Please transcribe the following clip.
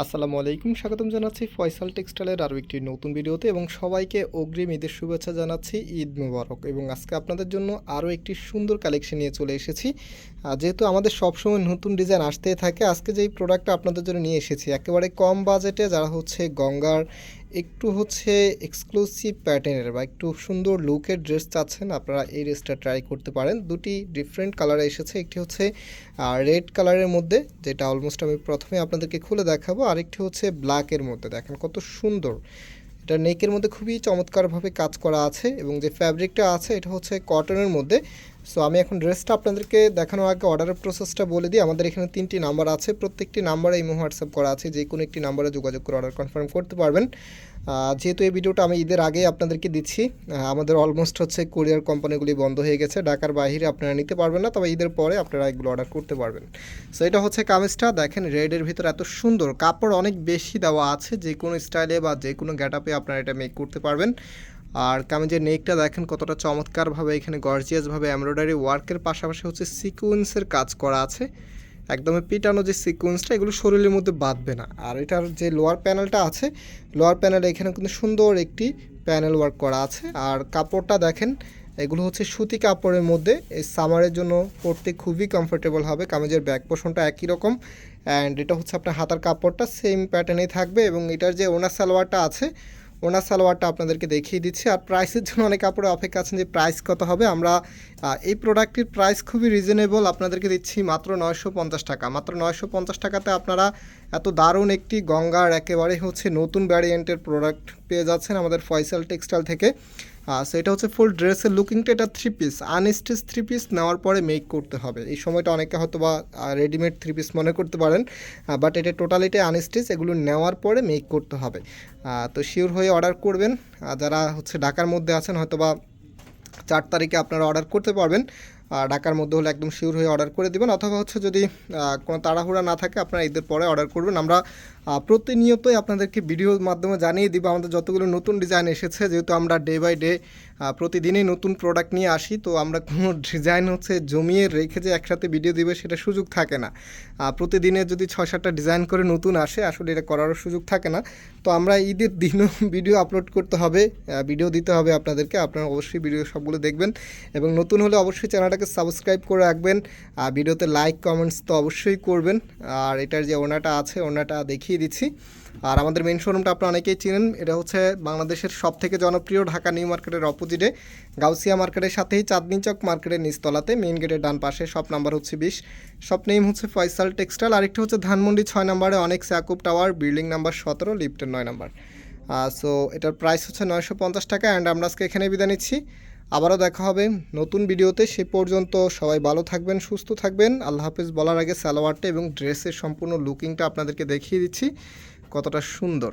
আসসালামু আলাইকুম, স্বাগতম জানাচ্ছি ফয়সাল টেক্সটাইলের আরও একটি নতুন ভিডিওতে এবং সবাইকে অগ্রিম ঈদের শুভেচ্ছা জানাচ্ছি ঈদ মুবারক। এবং আজকে আপনাদের জন্য আরও একটি সুন্দর কালেকশন নিয়ে চলে এসেছি। যেহেতু আমাদের সবসময় নতুন ডিজাইন আসতেই থাকে, আজকে যেই প্রোডাক্টটা আপনাদের জন্য নিয়ে এসেছি, একেবারে কম বাজেটে যারা হচ্ছে গঙ্গার একটু হচ্ছে এক্সক্লুসিভ প্যাটার্নের বা একটু সুন্দর লুকের ড্রেস চাচ্ছেন, আপনারা এই ড্রেসটা ট্রাই করতে পারেন। দুটি ডিফারেন্ট কালারে এসেছে, একটি হচ্ছে রেড কালারের মধ্যে, যেটা অলমোস্ট আমি প্রথমে আপনাদেরকে খুলে দেখাবো, আরেকটি হচ্ছে ব্ল্যাকের মধ্যে। দেখেন কত সুন্দর। এটা নেকের মধ্যে খুবই চমৎকারভাবে কাজ করা আছে এবং যে ফ্যাব্রিকটা আছে, এটা হচ্ছে কটনের মধ্যে। সো আমি এখন ড্রেসটা আপনাদেরকে দেখানোর আগে অর্ডারের প্রসেসটা বলে দিই। আমাদের এখানে তিনটি নাম্বার আছে। প্রত্যেকটি নাম্বারে ইমো হোয়াটসঅ্যাপ করা আছে। যে কোনো একটি নাম্বারে যোগাযোগ করে অর্ডার কনফার্ম করতে পারবেন। যেহেতু এই ভিডিওটা আমি ঈদের আগেই আপনাদেরকে দিচ্ছি আমাদের অলমোস্ট হচ্ছে কুরিয়ার কোম্পানিগুলি বন্ধ হয়ে গেছে। ঢাকার বাইরে আপনারা নিতে পারবেন না, তবে ঈদের পরে আপনারা এগুলো অর্ডার করতে পারবেন। সো এটা হচ্ছে কামিজটা। দেখেন রেডের ভিতর এত সুন্দর। কাপড় অনেক বেশি দেওয়া আছে। যে কোনো স্টাইলে বা যে কোনো গ্যাটাপে আপনারা এটা মেক করতে পারবেন। আর কামিজের নেকটা দেখেন কতটা চমৎকারভাবে এখানে গর্জিয়াসভাবে এমব্রয়ডারি ওয়ার্কের পাশাপাশি হচ্ছে সিকুয়েন্সের কাজ করা আছে। একদমই পিটানো যে সিকুয়েন্সটা, এগুলো শরীরের মধ্যে বাঁধবে না। আর এটার যে লোয়ার প্যানেলটা আছে, লোয়ার প্যানেলে এখানে কিন্তু সুন্দর একটি প্যানেল ওয়ার্ক করা আছে। আর কাপড়টা দেখেন, এগুলো হচ্ছে সুতি কাপড়ের মধ্যে। এই সামারের জন্য পরতে খুবই কমফোর্টেবল হবে। কামিজের ব্যাক পোষণটা একই রকম। অ্যান্ড এটা হচ্ছে আপনার হাতার কাপড়টা সেম প্যাটার্নেই থাকবে। এবং এটার যে ওনার সালোয়ারটা আছে ওনার সালোয়ারটা আপনাদেরকে দেখিয়ে দিচ্ছি। আর প্রাইসের জন্য অনেক কাপড়ে অপেক্ষা আছেন যে প্রাইস কত হবে। আমরা এই প্রোডাক্টটির প্রাইস খুবই রিজনেবল আপনাদেরকে দিচ্ছি মাত্র নয়শো পঞ্চাশ টাকা। মাত্র নয়শো পঞ্চাশ টাকাতে আপনারা এত দারুণ একটি গঙ্গার একেবারে হচ্ছে নতুন ভ্যারিয়েন্টের প্রোডাক্ট পেয়ে যাচ্ছেন আমাদের ফয়সাল টেক্সটাইল থেকে। সো এটা হচ্ছে ফুল ড্রেসের লুকিংটা এটা three piece unstitch three piece নেওয়ার পরে মেক করতে হবে। এই সময়টা অনেকে হয়তো বা রেডিমেড থ্রি পিস মনে করতে পারেন বাট এটা টোটালিটি আনস্টিচ এগুলো নেওয়ার পরে মেক করতে হবে। তো শিওর হয়ে অর্ডার করবেন। যারা হচ্ছে ঢাকার মধ্যে আছেন হয়তো বা চার তারিখে আপনারা অর্ডার করতে পারবেন। ঢাকার মধ্যে হলে একদম শিওর হয়ে অর্ডার করে দেবেন। অথবা হচ্ছে যদি কোনো তাড়াহুড়া না থাকে, আপনারা ঈদের পরে অর্ডার করবেন। আমরা প্রতিনিয়তই আপনাদেরকে ভিডিওর মাধ্যমে জানিয়ে দিব। আমাদের যতগুলো নতুন ডিজাইন এসেছে, যেহেতু আমরা ডে বাই ডে প্রতিদিনই নতুন প্রোডাক্ট নিয়ে আসি, তো আমরা কোনো ডিজাইন হচ্ছে জমিয়ে রেখে যে একসাথে ভিডিও দিবে, সেটা সুযোগ থাকে না। প্রতিদিনে যদি ছয় সাতটা ডিজাইন করে নতুন আসে, আসলে এটা করারও সুযোগ থাকে না। তো আমরা ঈদের দিনও ভিডিও আপলোড করতে হবে ভিডিও দিতে হবে আপনাদেরকে। আপনারা অবশ্যই ভিডিও সবগুলো দেখবেন। এবং নতুন হলে অবশ্যই চ্যানেলটাকে সাবস্ক্রাইব করে রাখবেন। আর ভিডিওতে লাইক, কমেন্টস তো অবশ্যই করবেন। আর এটার যে ওনাটা আছে, ওনাটা দেখিয়ে দিচ্ছি। আর আমাদের মেন শোরুমটা আপনারা অনেকেই চিনেন। এটা হচ্ছে বাংলাদেশের সব থেকে জনপ্রিয় ঢাকা নিউ মার্কেটের অপোজিটে গাউসিয়া মার্কেটের সাথেই চাঁদনি চক মার্কেটের নিচতলাতে মেইন গেটের ডান পাশে শপ নাম্বার হচ্ছে বিশ। শপ নেম হচ্ছে ফয়সাল টেক্সটাইল আরেকটি হচ্ছে ধানমন্ডি ছয় নম্বরে, অনেক স্যাকুপ টাওয়ার বিল্ডিং নাম্বার সতেরো লিফটের নয় নাম্বার। সো এটার প্রাইস হচ্ছে নয়শো পঞ্চাশ টাকা অ্যান্ড আমরা আজকে এখানে বিদায় নিচ্ছি। আবারও দেখা হবে নতুন ভিডিওতে। সে পর্যন্ত সবাই ভালো থাকবেন, সুস্থ থাকবেন। আল্লাহ হাফিজ। বলার আগে সালোয়ারটা এবং ড্রেসের সম্পূর্ণ লুকিংটা আপনাদেরকে দেখিয়ে দিচ্ছি। কতটা সুন্দর।